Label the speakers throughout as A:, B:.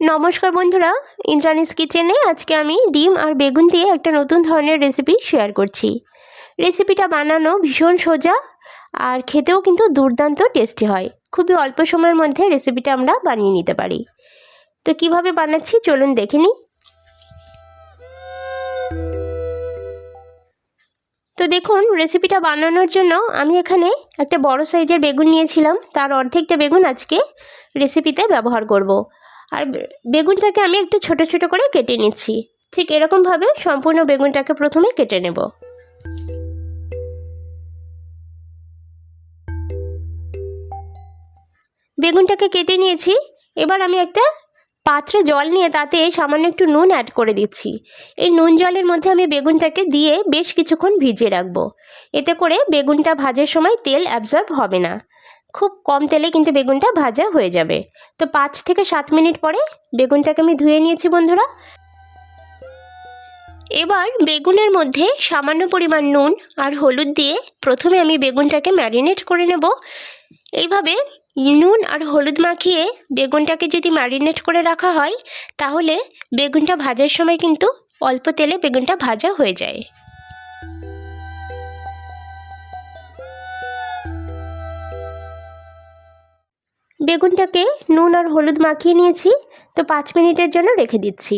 A: নমস্কার বন্ধুরা ইন্দ্রানিস কিচেনে আজকে আমি ডিম আর বেগুন দিয়ে একটা নতুন ধরনের রেসিপি শেয়ার করছি। রেসিপিটা বানানো ভীষণ সোজা আর খেতেও কিন্তু দুর্দান্ত টেস্টি হয়। খুবই অল্প সময়ের মধ্যে রেসিপিটা আমরা বানিয়ে নিতে পারি। তো কীভাবে বানাচ্ছি চলুন দেখে নিই। তো দেখুন রেসিপিটা বানানোর জন্য আমি এখানে একটা বড় সাইজের বেগুন নিয়েছিলাম। তার অর্ধেকটা বেগুন আজকে রেসিপিতে ব্যবহার করব। আর বেগুনটাকে আমি একটু ছোট ছোট করে কেটে নিচ্ছি। ঠিক এরকমভাবে সম্পূর্ণ বেগুনটাকে প্রথমে কেটে নেব। বেগুনটাকে কেটে নিয়েছি। এবার আমি একটা পাত্রে জল নিয়ে তাতে সামান্য একটু নুন অ্যাড করে দিচ্ছি। এই নুন জলের মধ্যে আমি বেগুনটাকে দিয়ে বেশ কিছুক্ষণ ভিজিয়ে রাখব। এতে করে বেগুনটা ভাজার সময় তেল অ্যাবজর্ব হবে না। খুব কম তেলে কিন্তু বেগুনটা ভাজা হয়ে যাবে। তো পাঁচ থেকে সাত মিনিট পরে বেগুনটাকে আমি ধুয়ে নিয়েছি বন্ধুরা। এবার বেগুনের মধ্যে সামান্য পরিমাণ নুন আর হলুদ দিয়ে প্রথমে আমি বেগুনটাকে ম্যারিনেট করে নেব। এইভাবে নুন আর হলুদ মাখিয়ে বেগুনটাকে যদি ম্যারিনেট করে রাখা হয়, তাহলে বেগুনটা ভাজার সময় কিন্তু অল্প তেলে বেগুনটা ভাজা হয়ে যায়। বেগুনটাকে নুন আর হলুদ মাখিয়ে নিয়েছি, তো পাঁচ মিনিটের জন্য রেখে দিচ্ছি।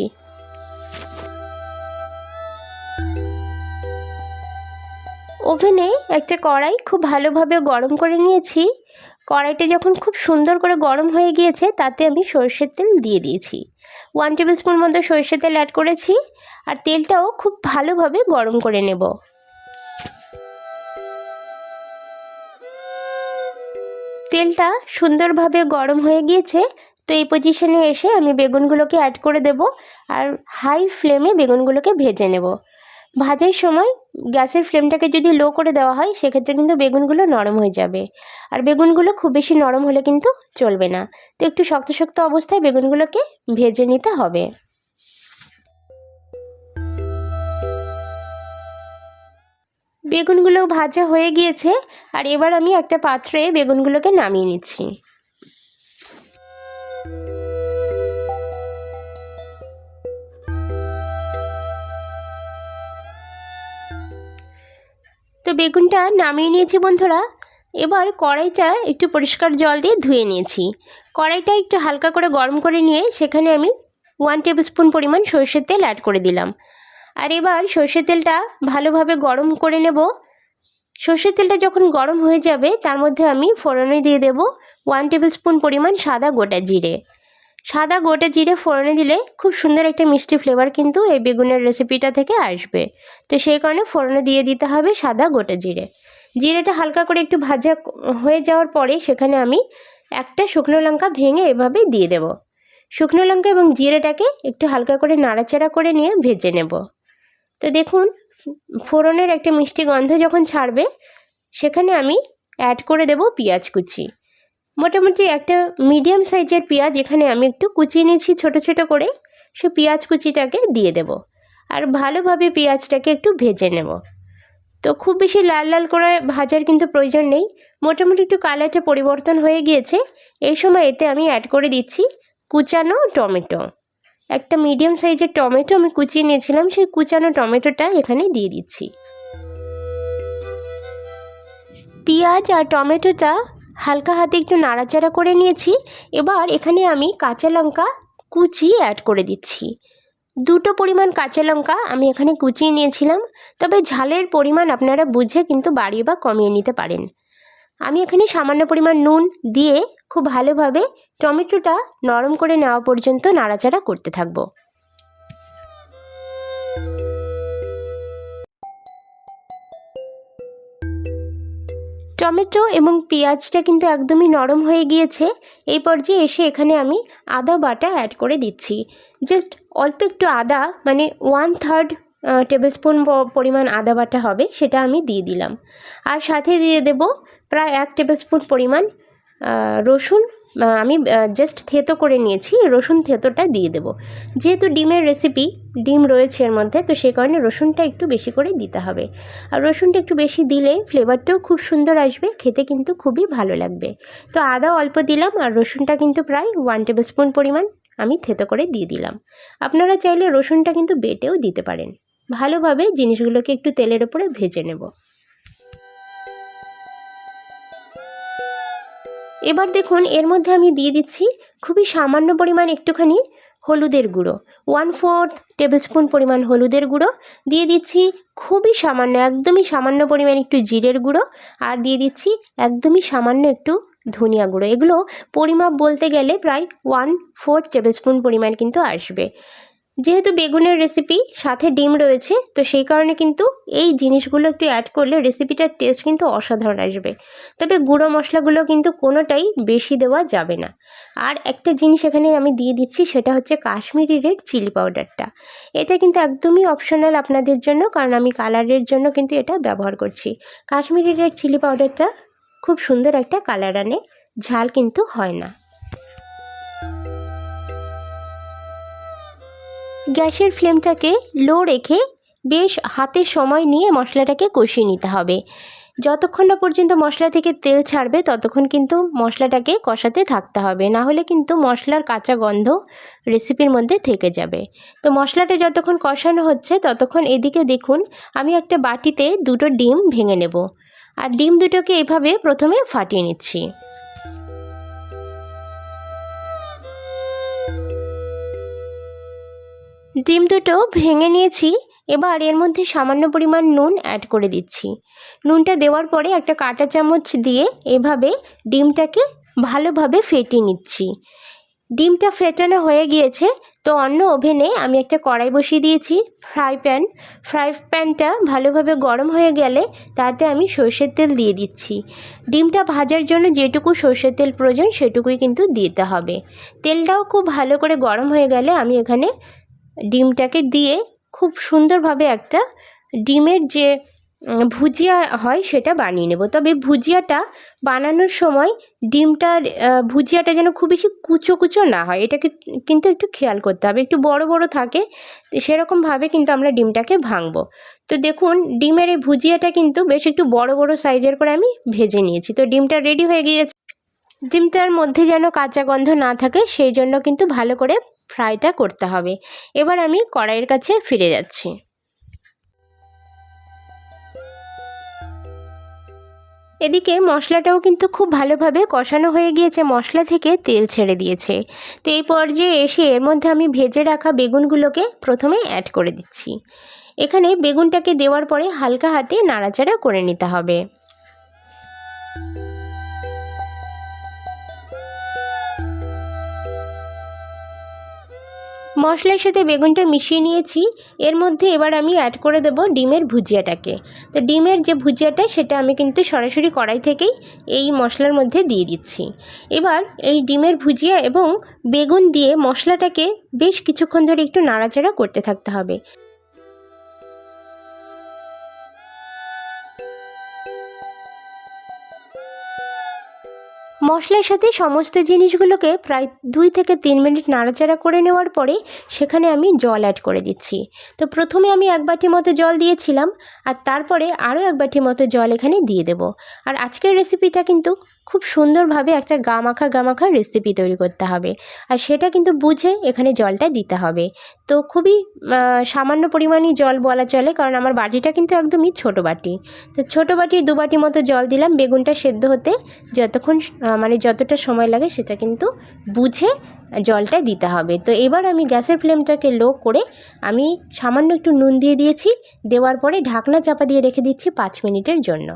A: ওভেনে একটা কড়াই খুব ভালোভাবে গরম করে নিয়েছি। কড়াইটা যখন খুব সুন্দর করে গরম হয়ে গিয়েছে, তাতে আমি সর্ষের তেল দিয়ে দিয়েছি। ওয়ান টেবিল স্পুন মতো সর্ষের তেল অ্যাড করেছি, আর তেলটাও খুব ভালোভাবে গরম করে নেব। তেলটা সুন্দরভাবে গরম হয়ে গিয়েছে, তো এই পজিশনে এসে আমি বেগুনগুলোকে অ্যাড করে দেব আর হাই ফ্লেমে বেগুনগুলোকে ভেজে নেব। ভাজার সময় গ্যাসের ফ্লেমটাকে যদি লো করে দেওয়া হয়, সেক্ষেত্রে কিন্তু বেগুনগুলো নরম হয়ে যাবে। আর বেগুনগুলো খুব বেশি নরম হলে কিন্তু চলবে না। তো একটু শক্ত শক্ত অবস্থায় বেগুনগুলোকে ভেজে নিতে হবে। বেগুনগুলো ভাজা হয়ে গিয়েছে, আর এবার আমি একটা পাত্রে বেগুনগুলোকে নামিয়ে নিচ্ছি। তো বেগুনটা নামিয়ে নিয়েছি বন্ধুরা। এবার কড়াইটা একটু পরিষ্কার জল দিয়ে ধুয়ে নিয়েছি। কড়াইটা একটু হালকা করে গরম করে নিয়ে সেখানে আমি ওয়ান টেবিল স্পুন পরিমাণ সরষের তেল অ্যাড করে দিলাম। আর এবার সর্ষের তেলটা ভালোভাবে গরম করে নেব। সর্ষের তেলটা যখন গরম হয়ে যাবে, তার মধ্যে আমি ফোড়নে দিয়ে দেব ওয়ান টেবিল স্পুন পরিমাণ সাদা গোটা জিরে। সাদা গোটা জিরে ফোড়নে দিলে খুব সুন্দর একটা মিষ্টি ফ্লেভার কিন্তু এই বেগুনের রেসিপিটা থেকে আসবে। তো সেই কারণে ফোড়নে দিয়ে দিতে হবে সাদা গোটা জিরে। জিরেটা হালকা করে একটু ভাজা হয়ে যাওয়ার পরে সেখানে আমি একটা শুকনো লঙ্কা ভেঙে এভাবে দিয়ে দেব। শুকনো লঙ্কা এবং জিরেটাকে একটু হালকা করে নাড়াচাড়া করে নিয়ে ভেজে নেব। তো দেখুন, ফোড়নের একটা মিষ্টি গন্ধ যখন ছাড়বে, সেখানে আমি অ্যাড করে দেব পেঁয়াজ কুচি। মোটামুটি একটা মিডিয়াম সাইজের পেঁয়াজ এখানে আমি একটু কুচিয়ে নিয়েছি ছোট ছোট করে, সে পেঁয়াজ কুচিটাকে দিয়ে দেব। আর ভালোভাবে পেঁয়াজটাকে একটু ভেজে নেব। তো খুব বেশি লাল লাল করে ভাজার কিন্তু প্রয়োজন নেই। মোটামুটি একটু কালারটা পরিবর্তন হয়ে গিয়েছে। এই সময় এতে আমি অ্যাড করে দিচ্ছি কুচানো টমেটো। একটা মিডিয়াম সাইজের টমেটো আমি কুচিয়ে নিয়েছিলাম, সেই কুচানো টমেটোটা এখানে দিয়ে দিচ্ছি। পেঁয়াজ আর টমেটোটা হালকা হাতে একটু নাড়াচাড়া করে নিয়েছি, এবার এখানে আমি কাঁচা লঙ্কা কুচি অ্যাড করে দিচ্ছি। দুটো পরিমাণ কাঁচা লঙ্কা আমি এখানে কুচিয়ে নিয়েছিলাম, তবে ঝালের পরিমাণ আপনারা বুঝে কিন্তু বাড়িয়ে বা কমিয়ে নিতে পারেন। আমি এখানে সামান্য পরিমাণ নুন দিয়ে খুব ভালোভাবে টমেটোটা নরম করে নেওয়া পর্যন্ত নাড়াচাড়া করতে থাকব। টমেটো এবং পেঁয়াজটা কিন্তু একদমই নরম হয়ে গিয়েছে। এই পর্যায়ে এসে এখানে আমি আদা বাটা অ্যাড করে দিচ্ছি। জাস্ট অল্প একটু আদা মানে ওয়ান থার্ড টেবিল স্পুন পরিমাণ আদা বাটা হবে, সেটা আমি দিয়ে দিলাম। আর সাথে দিয়ে দেব প্রায় এক টেবিল স্পুন পরিমাণ রসুন আমি জাস্ট থেতো করে নিয়েছি, রসুন থেতোটা দিয়ে দেব। যেহেতু ডিমের রেসিপি ডিম রয়েছে এর মধ্যে, তো সেই কারণে রসুনটা একটু বেশি করে দিতে হবে। আর রসুনটা একটু বেশি দিলে ফ্লেভারটাও খুব সুন্দর আসবে, খেতে কিন্তু খুবই ভালো লাগবে। তো আদা অল্প দিলাম, আর রসুনটা কিন্তু প্রায় ওয়ান টেবিল স্পুন পরিমাণ আমি থেতো করে দিয়ে দিলাম। আপনারা চাইলে রসুনটা কিন্তু বেটেও দিতে পারেন। ভালোভাবে জিনিসগুলোকে একটু তেলের ওপরে ভেজে নেব। এবার দেখুন, এর মধ্যে আমি দিয়ে দিচ্ছি খুবই সামান্য পরিমাণ একটুখানি হলুদের গুঁড়ো। ওয়ান ফোর্থ টেবিল স্পুন পরিমাণ হলুদের গুঁড়ো। দিয়ে দিচ্ছি খুবই সামান্য, একদমই সামান্য পরিমাণ একটু জিরের গুঁড়ো আর দিয়ে দিচ্ছি একদমই সামান্য একটু ধনিয়া গুঁড়ো। এগুলো পরিমাপ বলতে গেলে প্রায় ওয়ান ফোর্থ টেবিল স্পুন পরিমাণ কিন্তু আসবে। যেহেতু বেগুনের রেসিপি সাথে ডিম রয়েছে, তো সেই কারণে কিন্তু এই জিনিসগুলো একটু অ্যাড করলে রেসিপিটার টেস্ট কিন্তু অসাধারণ আসবে। তবে গুঁড়ো মশলাগুলো কিন্তু কোনোটাই বেশি দেওয়া যাবে না। আর একটা জিনিস এখানে আমি দিয়ে দিচ্ছি, সেটা হচ্ছে কাশ্মীরি রেড চিলি পাউডারটা এটা কিন্তু একদমই অপশনাল আপনাদের জন্য, কারণ আমি কালারের জন্য কিন্তু এটা ব্যবহার করছি। কাশ্মীরি রেড চিলি পাউডারটা খুব সুন্দর একটা কালার আনে, ঝাল কিন্তু হয় না। গ্যাসের ফ্লেমটাকে লো রেখে বেশ হাতে সময় নিয়ে মশলাটাকে কষিয়ে নিতে হবে। যতক্ষণ না পর্যন্ত মশলা থেকে তেল ছাড়বে, ততক্ষণ কিন্তু মশলাটাকে কষাতে থাকতে হবে। না হলে কিন্তু মশলার কাঁচা গন্ধ রেসিপির মধ্যে থেকে যাবে। তো মশলাটা যতক্ষণ কষানো হচ্ছে, ততক্ষণ এদিকে দেখুন, আমি একটা বাটিতে দুটো ডিম ভেঙে নেব। আর ডিম দুটোকে এভাবে প্রথমে ফাটিয়ে নিচ্ছি। ডিম দুটো ভেঙে নিয়েছি, এবার এর মধ্যে সামান্য পরিমাণ নুন অ্যাড করে দিচ্ছি। নুনটা দেওয়ার পরে একটা কাঁটা চামচ দিয়ে এভাবে ডিমটাকে ভালোভাবে ফেটিয়ে নিচ্ছি। ডিমটা ফেটানো হয়ে গিয়েছে, তো অন্য ওভেনে আমি একটা কড়াই বসিয়ে দিয়েছি, ফ্রাই প্যান। ফ্রাই প্যানটা ভালোভাবে গরম হয়ে গেলে তাতে আমি সর্ষের তেল দিয়ে দিচ্ছি। ডিমটা ভাজার জন্য যেটুকু সর্ষের তেল প্রয়োজন সেটুকুই কিন্তু দিতে হবে। তেলটাও খুব ভালো করে গরম হয়ে গেলে আমি এখানে ডিমটাকে দিয়ে খুব সুন্দরভাবে একটা ডিমের যে ভুজিয়া হয় সেটা বানিয়ে নেব। তবে ভুজিয়াটা বানানোর সময় ডিমটার ভুজিয়াটা যেন খুব বেশি কুচো কুচো না হয়, এটাকে কিন্তু একটু খেয়াল করতে হবে। একটু বড় বড় থাকে সেরকমভাবে কিন্তু আমরা ডিমটাকে ভাঙবো। তো দেখুন, ডিমের এই ভুজিয়াটা কিন্তু বেশ একটু বড় বড় সাইজের করে আমি ভেজে নিয়েছি। তো ডিমটা রেডি হয়ে গিয়েছে। ডিমটার মধ্যে যেন কাঁচা গন্ধ না থাকে, সেই জন্য কিন্তু ভালো করে ফ্রাইটা করতে হবে। এবার আমি কড়াইয়ের কাছে ফিরে যাচ্ছি। এদিকে মশলাটাও কিন্তু খুব ভালোভাবে কষানো হয়ে গিয়েছে, মশলা থেকে তেল ছেড়ে দিয়েছে। তো এই পর্যায়ে এসে এর মধ্যে আমি ভেজে রাখা বেগুনগুলোকে প্রথমে অ্যাড করে দিচ্ছি। এখানে বেগুনটাকে দেওয়ার পরে হালকা হাতে নাড়াচাড়া করে নিতে হবে। মশলার সাথে বেগুনটা মিশিয়ে নিয়েছি। এর মধ্যে এবার আমি অ্যাড করে দেব ডিমের ভুজিয়াটাকে। তো ডিমের যে ভুজিয়াটা, সেটা আমি কিন্তু সরাসরি কড়াই থেকেই এই মশলার মধ্যে দিয়ে দিচ্ছি। এবার এই ডিমের ভুজিয়া এবং বেগুন দিয়ে মশলাটাকে বেশ কিছুক্ষণ ধরে একটু নাড়াচাড়া করতে থাকতে হবে। মশলার সাথে সমস্ত জিনিসগুলোকে প্রায় দুই থেকে তিন মিনিট নাড়াচাড়া করে নেওয়ার পরে সেখানে আমি জল অ্যাড করে দিচ্ছি। তো প্রথমে আমি এক বাটি মতো জল দিয়েছিলাম আর তারপরে আরও এক বাটি মতো জল এখানে দিয়ে দেব। আর আজকের রেসিপিটা কিন্তু খুব সুন্দরভাবে একটা গামাখা গামাখা রেসিপি তৈরি করতে হবে। আর সেটা কিন্তু বুঝে এখানে জলটা দিতে হবে। তো খুবই সামান্য পরিমাণই জল বলা চলে, কারণ আমার বাটিটা কিন্তু একদমই ছোট বাটি। তো ছোট বাটি, দু বাটি মতো জল দিলাম, বেগুনটা সেদ্ধ হতে যতক্ষণ মানে যতটা সময় লাগে সেটা কিন্তু বুঝে জলটা দিতে হবে। তো এবার আমি গ্যাসের ফ্লেমটাকে লো করে আমি সামান্য একটু নুন দিয়ে দিয়েছি, দেওয়ার পরে ঢাকনা চাপা দিয়ে রেখে দিচ্ছি পাঁচ মিনিটের জন্য।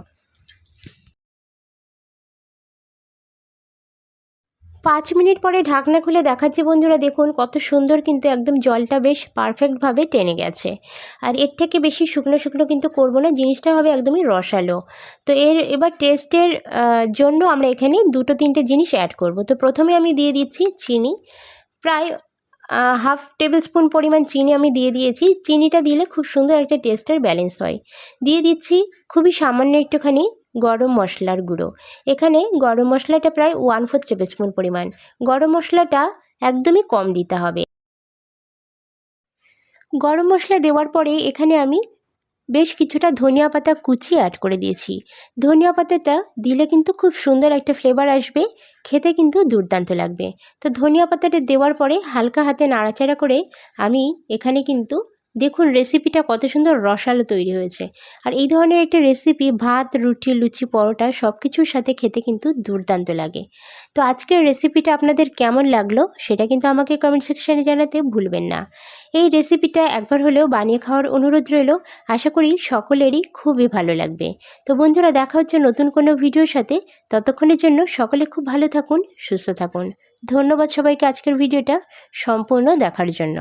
A: পাঁচ মিনিট পরে ঢাকনা খুলে দেখাচ্ছি বন্ধুরা, দেখুন কত সুন্দর কিন্তু একদম জলটা বেশ পারফেক্টভাবে টেনে গেছে। আর এর থেকে বেশি শুকনো শুকনো কিন্তু করব না, জিনিসটা হবে একদমই রসালো। তো এর, এবার টেস্টের জন্য আমরা এখানে দুটো তিনটে জিনিস অ্যাড করব। তো প্রথমে আমি দিয়ে দিচ্ছি চিনি। প্রায় হাফ টেবিল স্পুন পরিমাণ চিনি আমি দিয়ে দিয়েছি। চিনিটা দিলে খুব সুন্দর একটা টেস্টের ব্যালেন্স হয়। দিয়ে দিচ্ছি খুবই সামান্য একটুখানি গরম মশলার গুঁড়ো। এখানে গরম মশলাটা প্রায় ওয়ান ফোর টেবিল স্পুন পরিমাণ। গরম মশলাটা একদমই কম দিতে হবে। গরম মশলা দেওয়ার পরে এখানে আমি বেশ কিছুটা ধনিয়া পাতা কুচি অ্যাড করে দিয়েছি। ধনিয়া পাতাটা দিলে কিন্তু খুব সুন্দর একটা ফ্লেভার আসবে, খেতে কিন্তু দুর্দান্ত লাগবে। তো ধনিয়া পাতাটা দেওয়ার পরে হালকা হাতে নাড়াচাড়া করে আমি এখানে কিন্তু দেখুন রেসিপিটা কত সুন্দর রসালো তৈরি হয়েছে। আর এই ধরনের একটা রেসিপি ভাত, রুটি, লুচি, পরোটা সব কিছুর সাথে খেতে কিন্তু দুর্দান্ত লাগে। তো আজকের রেসিপিটা আপনাদের কেমন লাগল সেটা কিন্তু আমাকে কমেন্ট সেকশানে জানাতে ভুলবেন না। এই রেসিপিটা একবার হলেও বানিয়ে খাওয়ার অনুরোধ রইল। আশা করি সকলেরই খুবই ভালো লাগবে। তো বন্ধুরা, দেখা হচ্ছে নতুন কোনো ভিডিওর সাথে। ততক্ষণের জন্য সকলে খুব ভালো থাকুন, সুস্থ থাকুন। ধন্যবাদ সবাইকে আজকের ভিডিওটা সম্পূর্ণ দেখার জন্য।